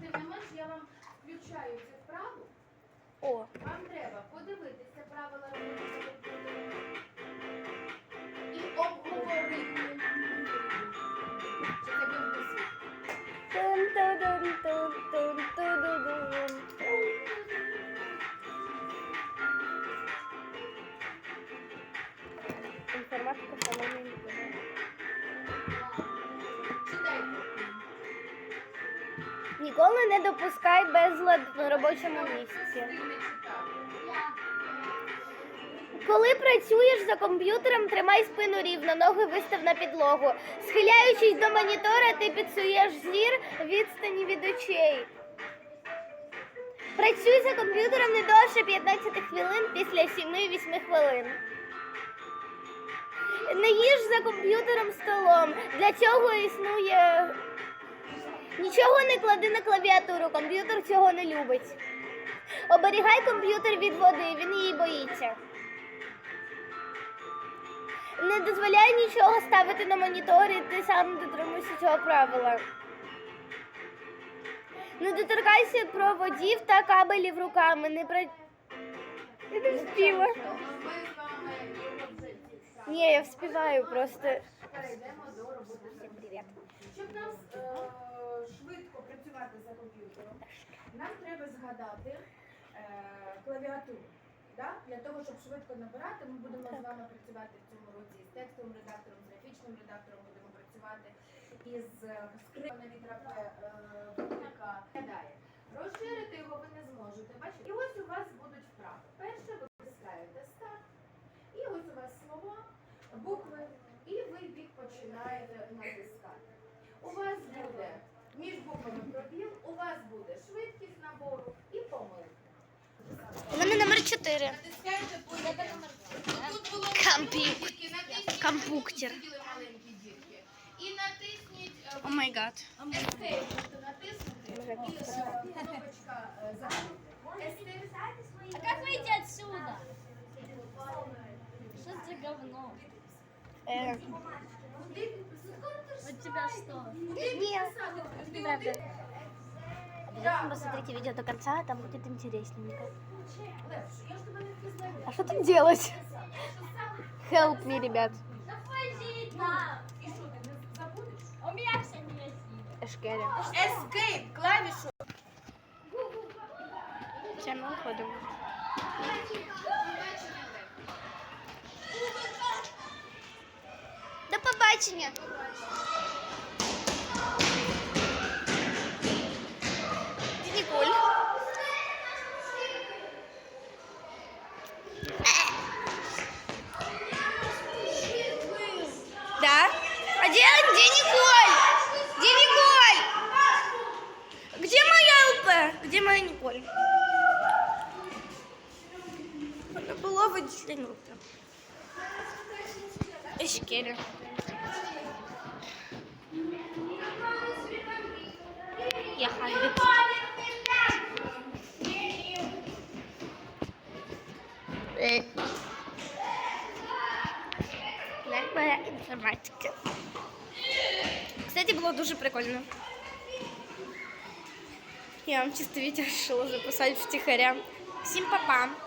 Тим не менш, я вам включаю цю вправу. О, Вам треба подивитися правила і обговорити. Чи. Інформатика Ніколи не допускай безлад на робочому місці. Коли працюєш за комп'ютером, тримай спину рівно, ноги вистав на підлогу. Схиляючись до монітора, ти підсуєш зір відстані від очей. Працюй за комп'ютером не довше 15 хвилин після 7-8 хвилин. Не їж за комп'ютером столом. Для цього існує. Нічого не клади на клавіатуру, комп'ютер цього не любить. Оберігай комп'ютер від води, він її боїться. Не дозволяй нічого ставити на моніторі, ти сам дотримуйся цього правила. Не доторкайся проводів та кабелів руками. Не про... Я не вспіла. Ні, я вспіваю просто. Перейдемо до роботи. Щоб нам е, швидко працювати за комп'ютером, нам треба згадати е, клавіатуру. Да? Для того, щоб швидко набирати, ми будемо з вами працювати в цьому році з текстовим редактором, з графічним редактором, будемо працювати із скрипками від рапе яка 4. Компьютер. О май гад. А как выйти отсюда? Что за говно? Эм. У тебя что? Нет. Куди Правда. писати? Обязательно посмотрите видео до конца, там будет интересненько. Леш, я ж тебе не впізнаю. А что тут делать? Що саме? Help me, ребят. Да пойди там. І що, ти не забудеш? У меня все негативы. Эшкери. Escape, клавішу. Все, мы уходим. До побачення. Она была в отделении ЛП. Эшкеля. Я ханбит. Легкая інформатика. Кстати, було дуже прикольно. Я вам чисто відео вирішила записати втихаря. Всім па-па!